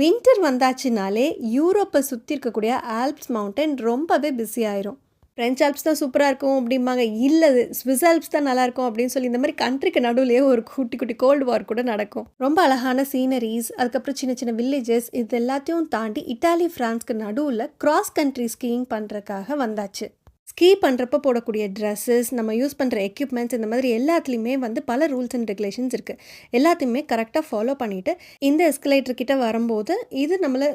Winter வந்தாச்சுனாலே யூரோப்பை சுற்றி இருக்கக்கூடிய ஆல்ப்ஸ் மவுண்டன் ரொம்பவே பிஸி ஆயிரும். ஃப்ரெஞ்ச் ஆல்ப்ஸ் தான் சூப்பராக இருக்கும் அப்படிம்பாங்க. இல்லை ஸ்விஸ் ஆல்ப்ஸ் தான் நல்லாயிருக்கும் அப்படின்னு சொல்லி இந்த மாதிரி கண்ட்ரிக்கு நடுவுலேயே ஒரு குட்டி குட்டி கோல்டு வார் கூட நடக்கும். ரொம்ப அழகான சீனரிஸ் அதுக்கப்புறம் சின்ன சின்ன வில்லேஜஸ் இது எல்லாத்தையும் தாண்டி இட்டாலி ஃப்ரான்ஸ்க்கு நடுவில் கிராஸ் கண்ட்ரி ஸ்கீயிங் பண்ணுறதுக்காக வந்தாச்சு. ஸ்கீ பண்ணுறப்ப போடக்கூடிய ட்ரெஸ்ஸஸ் நம்ம யூஸ் பண்ணுற எக்யூப்மெண்ட்ஸ் இந்த மாதிரி எல்லாத்துலேயுமே வந்து பல ரூல்ஸ் அண்ட் ரெகுலேஷன்ஸ் இருக்குது எல்லாத்தையுமே கரெக்டாக ஃபாலோ பண்ணிவிட்டு இந்த எஸ்கலேட்டர் கிட்ட வரும்போது இது நம்மளை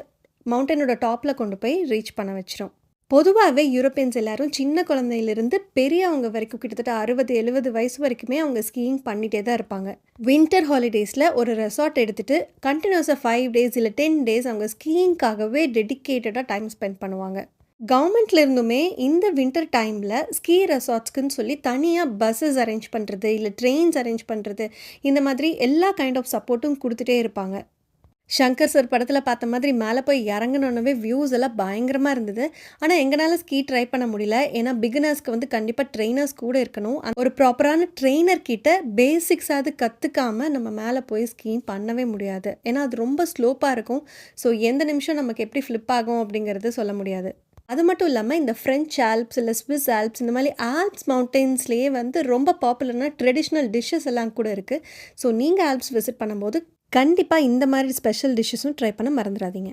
மவுண்டனோட டாப்பில் கொண்டு போய் ரீச் பண்ண வச்சிரும். பொதுவாகவே யூரோப்பியன்ஸ் எல்லாரும் சின்ன குழந்தையிலிருந்து பெரியவங்க வரைக்கும் கிட்டத்தட்ட அறுபது எழுபது வயசு வரைக்குமே அவங்க ஸ்கீயிங் பண்ணிகிட்டே தான் இருப்பாங்க. வின்டர் ஹாலிடேஸில் ஒரு ரெசார்ட் எடுத்துகிட்டு கண்டினியூஸாக ஃபைவ் டேஸ் இல்லை டென் டேஸ் அவங்க ஸ்கீயிங்காகவே டெடிக்கேட்டடாக டைம் ஸ்பெண்ட் பண்ணுவாங்க. கவர்மெண்ட்ல இருந்துமே இந்த வின்டர் டைமில் ஸ்கீ ரெசார்ட்ஸ்க்குன்னு சொல்லி தனியாக பஸ்ஸஸ் அரேஞ்ச் பண்ணுறது இல்லை ட்ரெயின்ஸ் அரேஞ்ச் பண்ணுறது இந்த மாதிரி எல்லா கைண்ட் ஆஃப் சப்போர்ட்டும் கொடுத்துட்டே இருப்பாங்க. ஷங்கர் சார் படத்தில் பார்த்த மாதிரி மேலே போய் இறங்கினோன்னவே வியூஸ் எல்லாம் பயங்கரமாக இருந்தது. ஆனால் எங்களால் ஸ்கீ ட்ரை பண்ண முடியல. ஏன்னா பிகினர்ஸ்க்கு வந்து கண்டிப்பாக ட்ரெயினர்ஸ் கூட இருக்கணும். அந்த ஒரு ப்ராப்பரான ட்ரெயினர் கிட்ட பேசிக்ஸாவது கற்றுக்காமல் நம்ம மேலே போய் ஸ்கீ பண்ணவே முடியாது. ஏன்னா அது ரொம்ப ஸ்லோப்பாக இருக்கும். ஸோ எந்த நிமிஷம் நமக்கு எப்படி ஃப்ளிப் ஆகும் அப்படிங்கிறது சொல்ல முடியாது. அது மட்டும் இல்லாமல் இந்த ஃப்ரெஞ்ச் ஆல்ப்ஸ் இல்லை ஸ்விஸ் ஆல்ப்ஸ் இந்த மாதிரி ஆல்ப்ஸ் மவுண்டெயின்ஸ்லேயே வந்து ரொம்ப பாப்புலரான ட்ரெடிஷ்னல் டிஷ்ஷஸ் எல்லாம் கூட இருக்குது ஸோ நீங்கள் ஆல்ப்ஸ் விசிட் பண்ணும்போது கண்டிப்பாக இந்த மாதிரி ஸ்பெஷல் டிஷ்ஷஸும் ட்ரை பண்ண மறந்துடாதீங்க